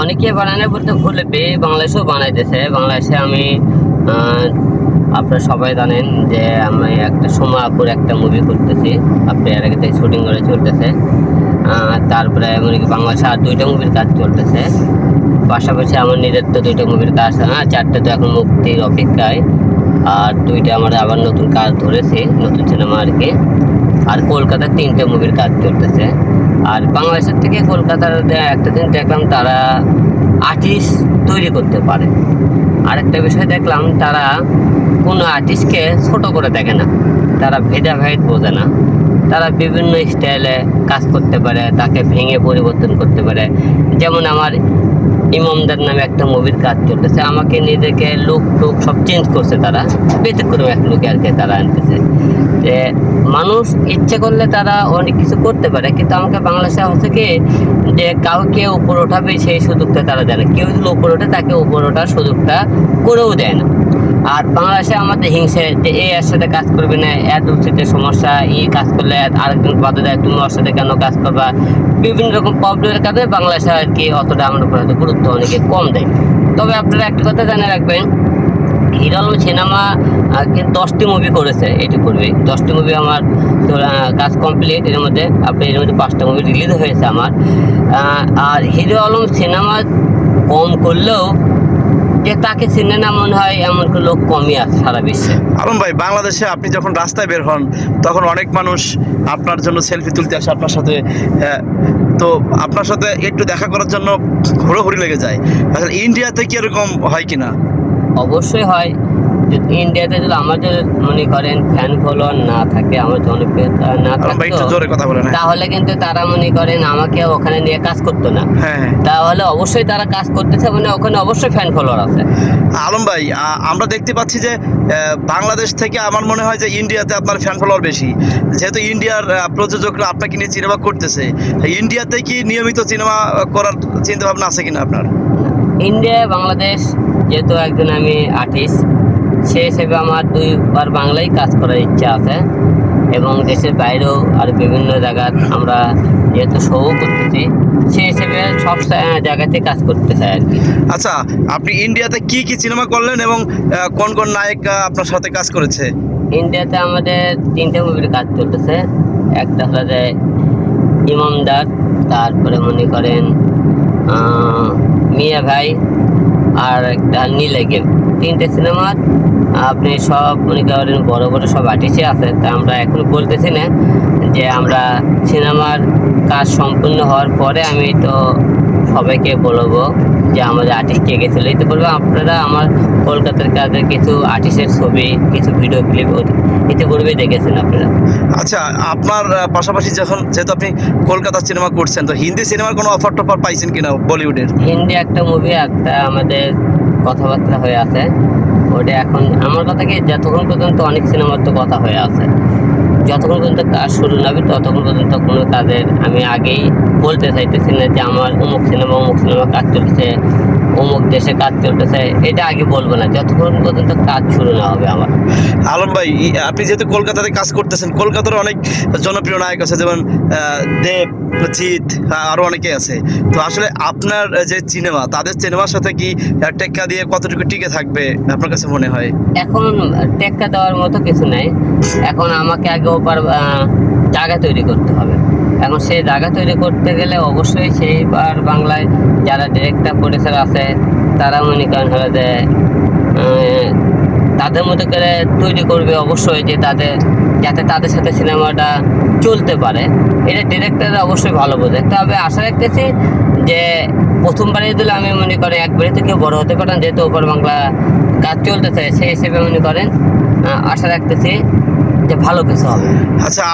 অনেকে বানানো বলতে ভুলে পেয়ে বাংলাদেশেও বানাইতেছে। বাংলাদেশে আমি আপনারা সবাই জানেন যে আমি একটা সোমাপুর একটা মুভি করতেছি। আপনি এর আগে থেকে শুটিং করে চলতেছে। তারপরে বাংলাদেশে আর দুইটা মুভির কাজ চলতেছে। পাশাপাশি আমার নিজের তো দুইটা মুভির কাজ হ্যাঁ চারটে তো এখন মুক্তির অপেক্ষায়। আর দুইটা আমার আবার নতুন কাজ ধরেছি, নতুন সিনেমা আর কি। আর কলকাতার তিনটে মুভির কাজ চলতেছে। আর বাংলাদেশের থেকে কলকাতার একটা জিনিস দেখলাম তারা আর্টিস্ট তৈরি করতে পারে। আরেকটা বিষয় দেখলাম, তারা কোনো আর্টিস্টকে ছোট করে দেখে না। তারা ভেদাভেদ বোঝে না। তারা বিভিন্ন স্টাইলে কাজ করতে পারে, তাকে ভেঙে পরিবর্তন করতে পারে। যেমন আমার ইমামদার নামে একটা মুভির কাজ চলতেছে। আমাকে নিজেকে লুক টুক সব চেঞ্জ করছে তারা। ব্যতিক্রম এক লুকে আর কি তারা আনতেছে। যে মানুষ ইচ্ছে করলে তারা অনেক কিছু করতে পারে, কিন্তু আমাকে বাংলাদেশে হচ্ছে কি, যে কাউকে উপর ওঠাবে সেই সুযোগটা তারা দেয় না। কেউ যদি উপর ওঠে, তাকে উপর ওঠার সুযোগটা করেও দেয় না। আর বাংলাদেশে আমাদের হিংসে যে এই এর সাথে কাজ করবে না, এত উচিত সমস্যা এই কাজ করলে আরেকজন বাধা দেয়, তুমি ওর সাথে কেন কাজ করবা? বিভিন্ন রকম প্রবলেমের কারণে বাংলাদেশে আর কি অতটা আমার উপর গুরুত্ব অনেকে কম দেয়। তবে আপনারা একটা কথা জানে রাখবেন, হিরো আলম সিনেমা দশটি মুভি করেছে, এটি করবে। দশটি মুভি আমার কাজ কমপ্লিট এর মধ্যে, আপনি এর মধ্যে পাঁচটা মুভি রিলিজ হয়েছে আমার। আর হিরো আলম সিনেমা কম করলেও যে তাকে চিনে না মনে হয় এমন লোক কমই আছে সারা বিশ্বে। আলম ভাই বাংলাদেশে আপনি যখন রাস্তায় বের হন তখন অনেক মানুষ আপনার জন্য সেলফি তুলতে আসে আপনার সাথে আহ, তো আপনার সাথে একটু দেখা করার জন্য হুড়োহুড়ি লেগে যায়। আসলে ইন্ডিয়াতে কি এরকম হয় কিনা? অবশ্যই হয়। ইন্ডিয়াতে যদি আমাদের মনে করেন ফ্যান ফলোয়ার না থাকে আমার জনপ্রিয়তা না থাকতো বলেন হ্যাঁ। তাহলে কিন্তু তারা মনে করেন আমাকে ওখানে নিয়ে কাজ করতো না। হ্যাঁ। তাহলে অবশ্যই তারা কাজ করতেছে মানে ওখানে অবশ্যই ফ্যান ফলোয়ার আছে। আলম ভাই আমরা দেখতে পাচ্ছি যে বাংলাদেশ থেকে আমার মনে হয় যে ইন্ডিয়াতে আপনার ফ্যান ফলোয়ার বেশি। যেহেতু ইন্ডিয়ার প্রযোজকরা আপনাকে নিয়ে সিনেমা করতেছে ইন্ডিয়াতে কি নিয়মিত সিনেমা করার চিন্তা ভাবনা আছে কিনা আপনার? ইন্ডিয়া বাংলাদেশ যেহেতু একজন আমি আর্টিস্ট সে হিসেবে আমার দুইবার বাংলায় কাজ করার ইচ্ছা আছে। এবং দেশের বাইরেও আর বিভিন্ন জায়গায় আমরা যেহেতু শো করতেছি সেই হিসেবে সব সা- জায়গাতে কাজ করতে চাই আর কি। আচ্ছা আপনি ইন্ডিয়াতে কি কি সিনেমা করলেন এবং কোন কোন নায়ক আপনার সাথে কাজ করেছে? ইন্ডিয়াতে আমাদের তিনটে মুভির কাজ চলতেছে। একটা হলো যে ইমামদার তারপরে মনে করেন মিয়া ভাই আর একটা নীলে গেম তিনটে সিনেমার আপনি সব মনে করেন বড় বড় সব আর্টিস্টই আছে তা আমরা এখন বলতেছি না যে আমরা সিনেমার কাজ সম্পূর্ণ হওয়ার পরে আমি তো সবাইকে বলব যে আমাদের আর্টিস্ট কে গেছিল এতে বলব আপনারা আমার কলকাতার কাজের কিছু আর্টিস্টের ছবি কিছু ভিডিও ক্লিপ ইতিপূর্বেই দেখেছেন আপনারা। আচ্ছা আপনার পাশাপাশি যখন যেহেতু আপনি কলকাতা সিনেমা করছেন তো হিন্দি সিনেমার কোনো অফার টফার পাইছেন কিনা বলিউডের? হিন্দি একটা মুভি একটা আমাদের কথাবার্তা হয়ে আছে। ওটা এখন আমার কথা কি, যতক্ষণ পর্যন্ত অনেক সিনেমার তো কথা হয়ে আছে। যতক্ষণ পর্যন্ত কাজ শুরু না হবে, ততক্ষণ পর্যন্ত কোনো কাজের আমি আগেই বলতে চাইতেছি না যে আমার অমুক সিনেমা অমুক সিনেমা কাজ চলছে। অমুক দেশে কাজ চলতেছে এটা আগে বলব না যতক্ষণ পর্যন্ত কাজ শুরু না হবে আমার। আলম ভাই আপনি যেহেতু কলকাতাতে কাজ করতেছেন কলকাতার অনেক জনপ্রিয় নায়ক আছে যেমন দেব জিৎ আহ, আরও অনেকে আছে। তো আসলে আপনার যে সিনেমা তাদের সিনেমার সাথে কি টেক্কা দিয়ে কতটুকু টিকে থাকবে আপনার কাছে মনে হয়? এখন টেক্কা দেওয়ার মতো কিছু নাই। এখন আমাকে আগে ওপার জায়গা তৈরি করতে হবে। এখন সেই জায়গা তৈরি করতে গেলে অবশ্যই সেইবার বাংলায় যারা ডিরেক্টর প্রডিউসার আছে, তারা মনে করেন হলো যে তাদের মতো করে তৈরি করবে অবশ্যই যে তাদের, যাতে তাদের সাথে সিনেমাটা চলতে পারে। এটা ডিরেক্টর অবশ্যই ভালো বোঝে। তবে আশা রাখতেছি যে, প্রথমবারে দিলে আমি মনে করি একবারে তো কেউ বড় হতে পারেন যেহেতু ওপর বাংলা কাজ চলতেছে, সেই হিসেবে মনে করেন আশা রাখতেছি যে ভালো কিছু হবে। আচ্ছা